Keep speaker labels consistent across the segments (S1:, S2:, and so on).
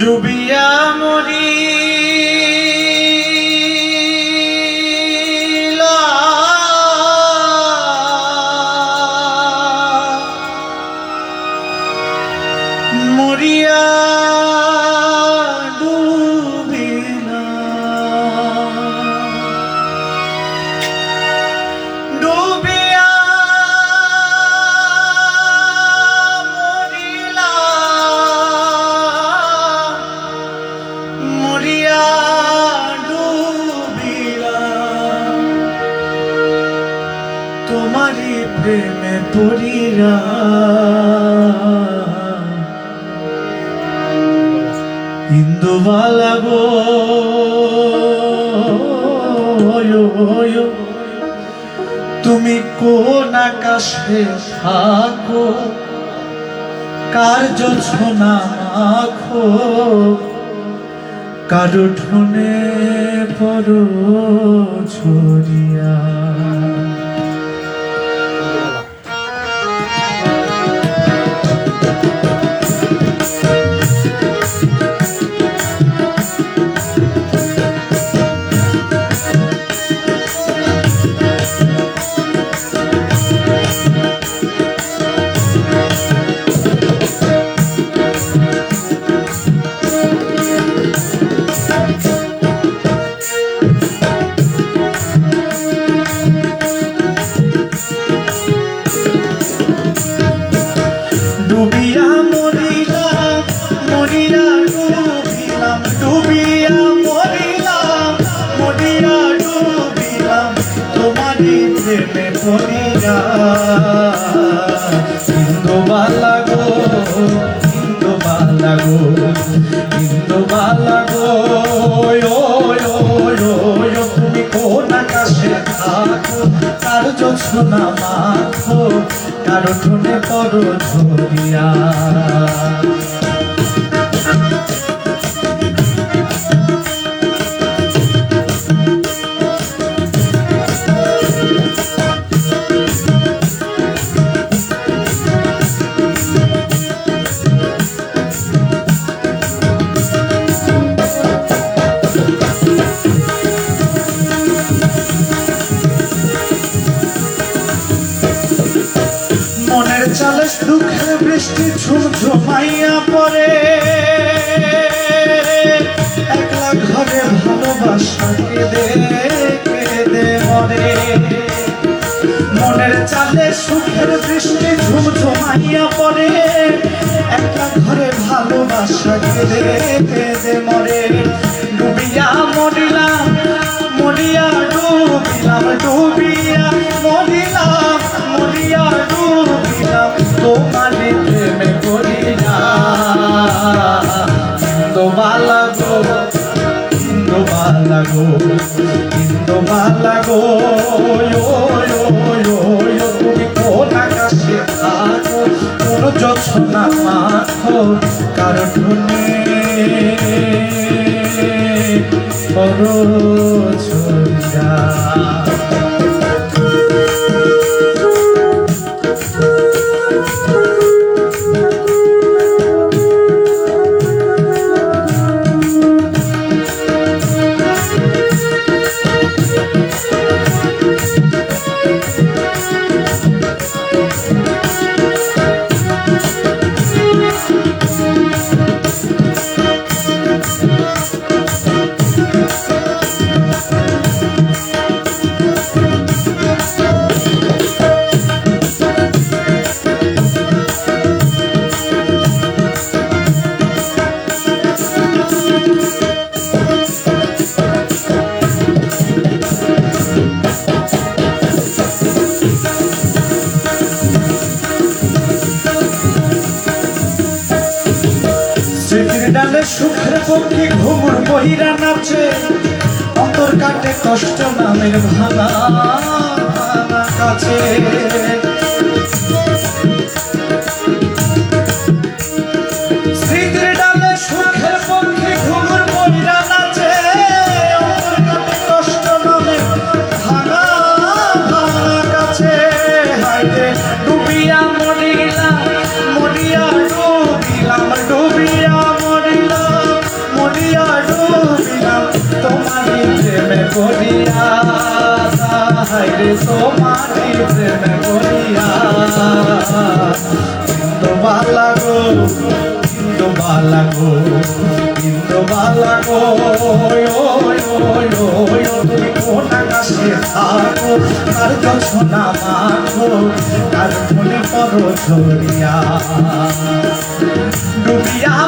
S1: ডুবিয়া মরি পড়িরা ইন্দুবালা গো তুমি কোন আকাশে থাকো কার যোছনা মাখো কারও ঠোনে পর ছড়িয়া। প্রেমে পড়িয়া। ইন্দো বালা গো বালা গো ইন্দো বালা গো তুমি কোন আকাশে থাকো কার যোছনা মাখো, কারও ঠোনে পর ঝরিয়া। দুঃখের বৃষ্টি ঝুমঝুমাইয়া পড়ে। একলা ঘরে ভালোবাসা মনের চালে সুখের বৃষ্টি ঝুমঝুমাইয়া পড়ে। একলা ঘরে ভালোবাসা কেঁদে কেঁদে মরে ইন্দোবালা গো ইন্দোবালা গো তুমি কোন আকাশে থাকো কোন যোছনা মাখো কারও স্মৃতির ডালে সুখের পক্ষে ঘুমুর বহিরা নাচে। অন্তর কাটে কষ্ট নামের ভাঙা কাছে। তোমারি প্রেমে বলিয়া কিন্তু বালা গো কিন্তু বালা গো কিন্তু বালা গো তুমি কোন আকাশে থাকো কার ডুবিয়া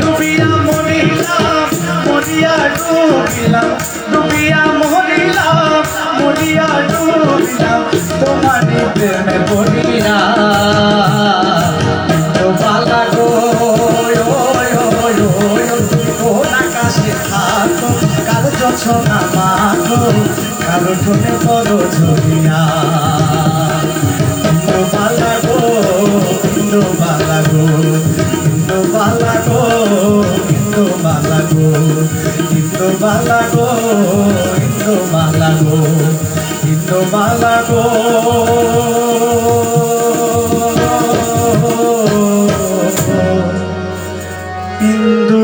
S1: ডুবিয়া মরিলাম মরিয়া ডুবিলাম ডুবিয়া মরিলাম মরিয়া ডুবিলাম তোমার প্রেমে থাকো কারও ঠোঁটে করো ঝরিয়া মালা গো। ভিন্ন মালা গো বিন্দু